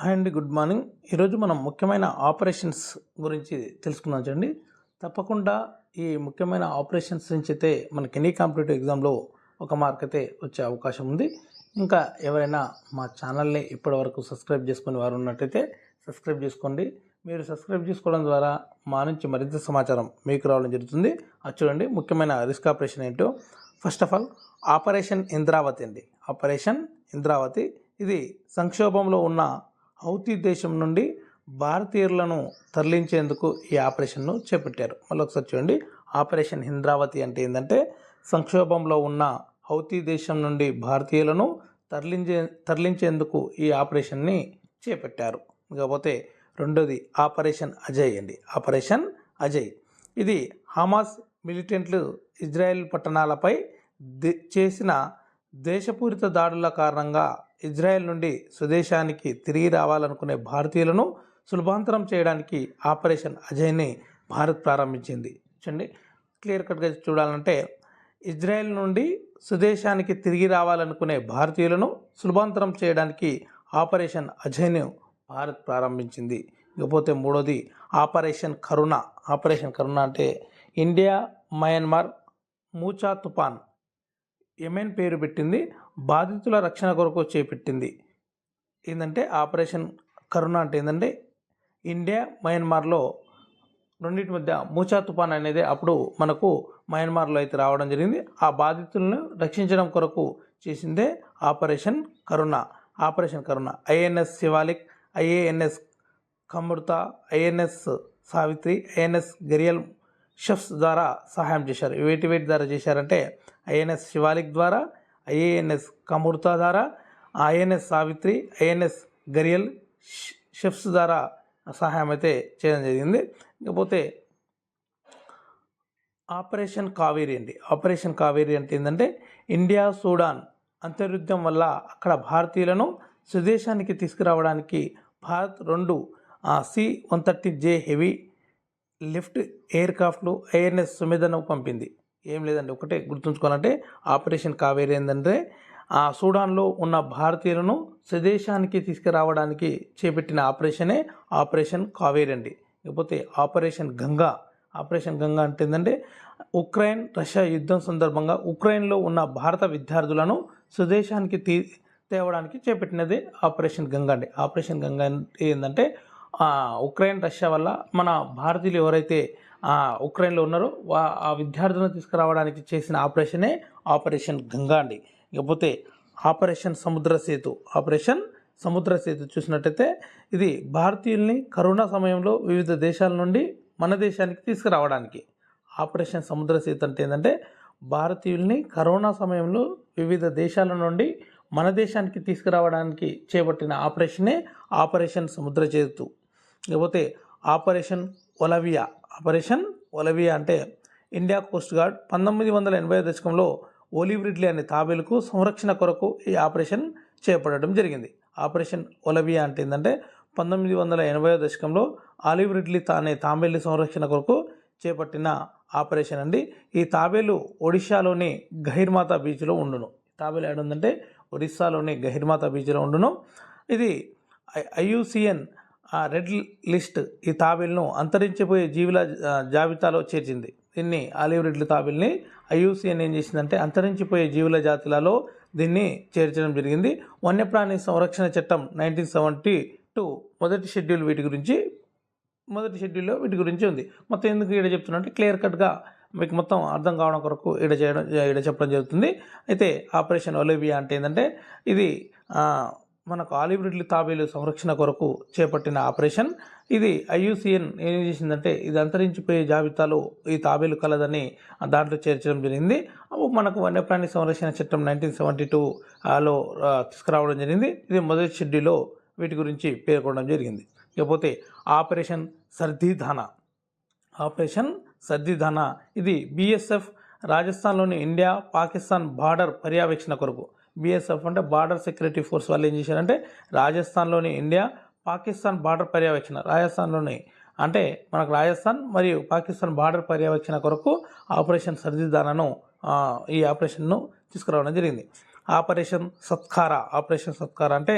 Hi అండి good morning. ఈరోజు మనం ముఖ్యమైన ఆపరేషన్స్ గురించి తెలుసుకుందాం చూడండి. తప్పకుండా ఈ ముఖ్యమైన ఆపరేషన్స్ నుంచి అయితే మనకి ఎనీ కాంపిటేటివ్ ఎగ్జామ్లో ఒక మార్క్ అయితే వచ్చే అవకాశం ఉంది. ఇంకా ఎవరైనా మా ఛానల్ని ఇప్పటివరకు సబ్స్క్రైబ్ చేసుకుని వారు ఉన్నట్టయితే సబ్స్క్రైబ్ చేసుకోండి. మీరు సబ్స్క్రైబ్ చేసుకోవడం ద్వారా మా నుంచి మరింత సమాచారం మీకు రావడం జరుగుతుంది. అది చూడండి ముఖ్యమైన రిస్క్ ఆపరేషన్ ఏంటో. First of all operation Indravati అండి. ఆపరేషన్ ఇంద్రావతి. ఇది సంక్షోభంలో ఉన్న హౌతీ దేశం నుండి భారతీయులను తరలించేందుకు ఈ ఆపరేషన్ను చేపట్టారు. మళ్ళీ ఒకసారి చూడండి. ఆపరేషన్ ఇంద్రావతి అంటే ఏంటంటే సంక్షోభంలో ఉన్న హౌతీ దేశం నుండి భారతీయులను తరలించే తరలించేందుకు ఈ ఆపరేషన్ని చేపట్టారు. కాకపోతే రెండోది ఆపరేషన్ అజయ్ అండి. ఆపరేషన్ అజయ్. ఇది హమాస్ మిలిటెంట్లు ఇజ్రాయెల్ పట్టణాలపై చేసిన దేశపూరిత దాడుల కారణంగా ఇజ్రాయెల్ నుండి స్వదేశానికి తిరిగి రావాలనుకునే భారతీయులను సులభాంతరం చేయడానికి ఆపరేషన్ అజయ్ని భారత్ ప్రారంభించింది. చూడండి క్లియర్ కట్గా చూడాలంటే ఇజ్రాయెల్ నుండి స్వదేశానికి తిరిగి రావాలనుకునే భారతీయులను సులభాంతరం చేయడానికి ఆపరేషన్ అజయ్ను భారత్ ప్రారంభించింది. ఇకపోతే మూడోది ఆపరేషన్ కరుణ. ఆపరేషన్ కరుణ అంటే ఇండియా మయన్మార్ మూచా తుపాన్ ఎమెన్ పేరు పెట్టింది? బాధితుల రక్షణ కొరకు చేపట్టింది. ఏంటంటే ఆపరేషన్ కరుణ అంటే ఏంటంటే ఇండియా మయన్మార్లో రెండింటి మధ్య మూచా తుఫాన్ అనేది అప్పుడు మనకు మయన్మార్లో అయితే రావడం జరిగింది. ఆ బాధితులను రక్షించడం కొరకు చేసిందే operation Karuna. Operation Karuna. INS Shivalik IANS Kamorta INS Savitri INS Gharial ships ద్వారా సహాయం చేశారు. వేటి వేటి ద్వారా చేశారంటే ఐఎన్ఎస్ శివాలిక్ ద్వారా ఐఏఎన్ఎస్ కమూర్తా ద్వారా INS Savitri INS Gharial ships ద్వారా సహాయం అయితే చేయడం జరిగింది. ఇకపోతే ఆపరేషన్ కావేరి అండి. ఆపరేషన్ కావేరి అంటే ఏంటంటే ఇండియా సూడాన్ అంతర్యుద్ధం వల్ల అక్కడ భారతీయులను స్వదేశానికి తీసుకురావడానికి భారత్ రెండు C one thirty J heavy lift air క్రాఫ్ట్లు ఐఎన్ఎస్ సుమేధను పంపింది. ఏం లేదండి ఒకటే గుర్తుంచుకోవాలంటే ఆపరేషన్ కావేరి ఏంటంటే ఆ సూడాన్లో ఉన్న భారతీయులను స్వదేశానికి తీసుకురావడానికి చేపట్టిన ఆపరేషనే ఆపరేషన్ కావేరి అండి. లేకపోతే ఆపరేషన్ గంగా. ఆపరేషన్ గంగా అంటే ఏంటంటే ఉక్రెయిన్ రష్యా యుద్ధం సందర్భంగా ఉక్రెయిన్లో ఉన్న భారత విద్యార్థులను స్వదేశానికి తీ తేవడానికి చేపట్టినదే ఆపరేషన్ గంగా అండి. ఆపరేషన్ గంగా అంటే ఏంటంటే ఉక్రెయిన్ రష్యా వల్ల మన భారతీయులు ఎవరైతే ఉక్రెయిన్లో ఉన్నారో వా ఆ విద్యార్థులను తీసుకురావడానికి చేసిన ఆపరేషనే ఆపరేషన్ గంగా అండి. ఇకపోతే ఆపరేషన్ సముద్ర సేతు ఆపరేషన్ సముద్ర సేతు చూసినట్టయితే ఇది భారతీయుల్ని కరోనా సమయంలో వివిధ దేశాల నుండి మన దేశానికి తీసుకురావడానికి. ఆపరేషన్ సముద్ర సేతు అంటే ఏంటంటే భారతీయుల్ని కరోనా సమయంలో వివిధ దేశాల నుండి మన దేశానికి తీసుకురావడానికి చేపట్టిన ఆపరేషనే ఆపరేషన్ సముద్ర చేతు లేకపోతే ఆపరేషన్ ఒలవియా. ఆపరేషన్ ఒలవియా అంటే ఇండియా కోస్ట్ గార్డ్ పంతొమ్మిది వందల ఎనభై దశకంలో ఒలివ్ రిడ్లీ అనే తాబేలుకు సంరక్షణ కొరకు ఈ ఆపరేషన్ చేపట్టడం జరిగింది. ఆపరేషన్ ఒలవియా అంటే ఏంటంటే పంతొమ్మిది వందల ఎనభై దశకంలో ఆలివ్ రిడ్లీ అనే తాబేలు సంరక్షణ కొరకు చేపట్టిన ఆపరేషన్ అండి. ఈ తాబేలు ఒడిశాలోని గహిర్మాత బీచ్లో ఉండును. తాబేలు ఏడు ఉందంటే ఒడిస్సాలోని గహిర్మాత బీచ్లో ఉండును. ఇది ఐయుసిఎన్ ఆ రెడ్ లిస్ట్ ఈ తాబిల్ను అంతరించిపోయే జీవుల జాబితాలో చేర్చింది. దీన్ని ఆలివ్ రిడ్లీ తాబిల్ని ఐయుసిఎన్ ఏం చేసిందంటే అంతరించిపోయే జీవుల జాతులలో దీన్ని చేర్చడం జరిగింది. వన్యప్రాణి సంరక్షణ చట్టం నైన్టీన్ సెవెంటీ టూ మొదటి షెడ్యూల్ వీటి గురించి మొదటి షెడ్యూల్లో వీటి గురించి ఉంది. మొత్తం ఎందుకు ఈడ చెప్తున్నా అంటే క్లియర్ కట్గా మీకు మొత్తం అర్థం కావడం కొరకు ఈడ చేయడం ఈడ చెప్పడం జరుగుతుంది. అయితే ఆపరేషన్ ఒలివియా అంటే ఏంటంటే ఇది మనకు ఆలివ్ రిడ్లీ తాబేలు సంరక్షణ కొరకు చేపట్టిన ఆపరేషన్. ఇది ఐయుసిఎన్ ఏం చేసిందంటే ఇది అంతరించిపోయే జాబితాలో ఈ తాబేలు కలదని దాంట్లో చేర్చడం జరిగింది. మనకు వన్యప్రాణి సంరక్షణ చట్టం నైన్టీన్ సెవెంటీ టూలో తీసుకురావడం జరిగింది. ఇది మొదటి షెడ్యూల్లో వీటి గురించి పేర్కొనడం జరిగింది. ఇకపోతే ఆపరేషన్ సర్దిధాన. ఆపరేషన్ సర్దిధాన. ఇది బీఎస్ఎఫ్ రాజస్థాన్లోని ఇండియా పాకిస్తాన్ బార్డర్ పర్యవేక్షణ కొరకు బీఎస్ఎఫ్ అంటే బార్డర్ సెక్యూరిటీ ఫోర్స్ వాళ్ళు ఏం చేశారంటే రాజస్థాన్లోని ఇండియా పాకిస్తాన్ బార్డర్ పర్యవేక్షణ రాజస్థాన్లోని అంటే మనకు రాజస్థాన్ మరియు పాకిస్తాన్ బార్డర్ పర్యవేక్షణ కొరకు ఆపరేషన్ సర్దిదానాను ఈ ఆపరేషన్ను తీసుకురావడం జరిగింది. ఆపరేషన్ సత్కార ఆపరేషన్ సత్కార అంటే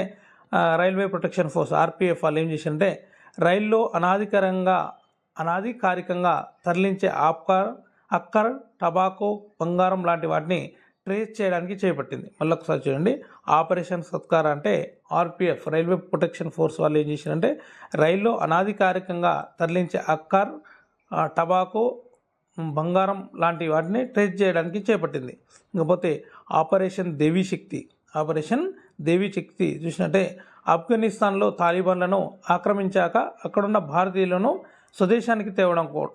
రైల్వే ప్రొటెక్షన్ ఫోర్స్ ఆర్పిఎఫ్ వాళ్ళు ఏం చేశారంటే రైల్లో అనాధికారంగా అనాధికారికంగా తరలించే ఆప్కార్ అక్కర్ టబాకో బంగారం లాంటి వాటిని ట్రేస్ చేయడానికి చేపట్టింది. మళ్ళీ ఒకసారి చూడండి. ఆపరేషన్ సత్కార్ అంటే ఆర్పిఎఫ్ రైల్వే ప్రొటెక్షన్ ఫోర్స్ వాళ్ళు ఏం చేశారంటే రైల్లో అనాధికారికంగా తరలించే అక్కర్ టబాకో బంగారం లాంటి వాటిని ట్రేస్ చేయడానికి చేపట్టింది. ఇకపోతే ఆపరేషన్ దేవీ శక్తి ఆపరేషన్ దేవీ శక్తి చూసినట్టే ఆఫ్ఘనిస్తాన్లో తాలిబాన్లను ఆక్రమించాక అక్కడున్న భారతీయులను స్వదేశానికి తేవడం కో-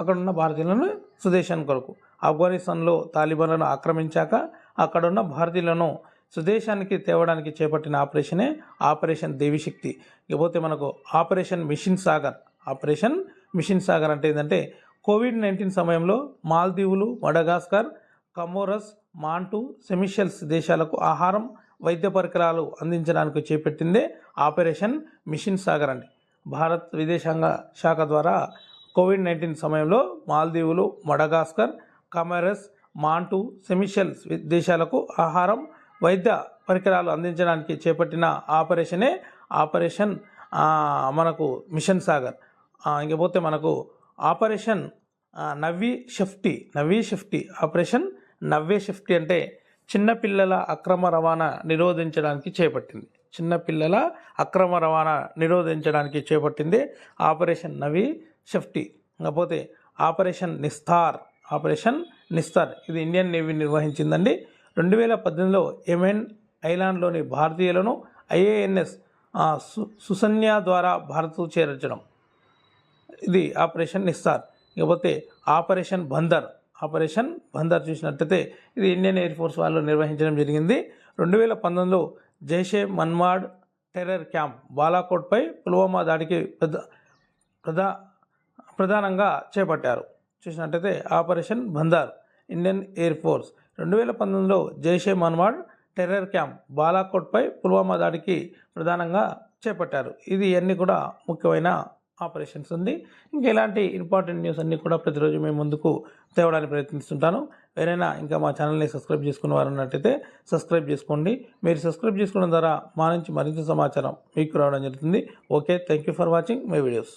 అక్కడున్న భారతీయులను స్వదేశానికి కొరకు. ఆఫ్ఘనిస్తాన్లో తాలిబాన్లను ఆక్రమించాక అక్కడున్న భారతీయులను స్వదేశానికి తేవడానికి చేపట్టిన ఆపరేషనే ఆపరేషన్ దేవిశక్తి ఇకపోతే మనకు operation mission Sagar. Operation mission Sagar అంటే ఏంటంటే కోవిడ్ నైన్టీన్ సమయంలో మాల్దీవులు మడగాస్కర్ కమోరస్ మాంటు సెమిషల్స్ దేశాలకు ఆహారం వైద్య పరికరాలు అందించడానికి చేపట్టిందే ఆపరేషన్ మిషన్ సాగర్ అండి. భారత్ విదేశాంగ శాఖ ద్వారా కోవిడ్ నైన్టీన్ సమయంలో మాల్దీవులు మడగాస్కర్ కమరస్ మాంటు సెమిషల్స్ దేశాలకు ఆహారం వైద్య పరికరాలు అందించడానికి చేపట్టిన ఆపరేషనే ఆపరేషన్ మనకు మిషన్ సాగర్. ఇంకపోతే మనకు ఆపరేషన్ నవ్వి షిఫ్టీ నవ్వి షిఫ్టీ ఆపరేషన్ నవ్వే షిఫ్టీ అంటే చిన్నపిల్లల అక్రమ రవాణా నిరోధించడానికి చేపట్టింది. చిన్నపిల్లల అక్రమ రవాణా నిరోధించడానికి చేపట్టింది ఆపరేషన్ నవి షెఫ్టీ. ఇకపోతే ఆపరేషన్ నిస్తార్. ఆపరేషన్ నిస్తార్. ఇది ఇండియన్ నేవీ నిర్వహించిందండి. రెండు వేల పద్దెనిమిదిలో యెమెన్ ఐలాండ్లోని భారతీయులను ఐఏఎన్ఎస్ సు సుసన్య ద్వారా భారత్ చేర్చడం. ఇది ఆపరేషన్ నిస్తార్. ఇకపోతే ఆపరేషన్ బందర్. ఆపరేషన్ బందర్ చూసినట్టయితే ఇది ఇండియన్ ఎయిర్ ఫోర్స్ వాళ్ళు నిర్వహించడం జరిగింది. రెండు వేల పంతొమ్మిదిలో జైషే మన్మాడ్ టెర్రర్ క్యాంప్ బాలాకోట్పై పుల్వామా దాడికి పెద్ద ప్రధా ప్రధానంగా చేపట్టారు. చూసినట్టయితే operation Bandar Indian Air Force. రెండు వేల పంతొమ్మిదిలో జైషే మన్వాడ్ టెర్రర్ క్యాంప్ బాలాకోట్పై పుల్వామా దాడికి ప్రధానంగా చేపట్టారు. ఇది అన్నీ కూడా ముఖ్యమైన ఆపరేషన్స్ ఉంది. ఇంకా ఇలాంటి ఇంపార్టెంట్ న్యూస్ అన్నీ కూడా ప్రతిరోజు మేము ముందుకు తేవడానికి ప్రయత్నిస్తుంటాను. ఎవరైనా ఇంకా మా ఛానల్ని సబ్స్క్రైబ్ చేసుకున్న వారు ఉన్నట్టయితే సబ్స్క్రైబ్ చేసుకోండి. మీరు సబ్స్క్రైబ్ చేసుకోవడం ద్వారా మా నుంచి మరింత సమాచారం మీకు రావడం జరుగుతుంది. Okay thank you for watching my videos.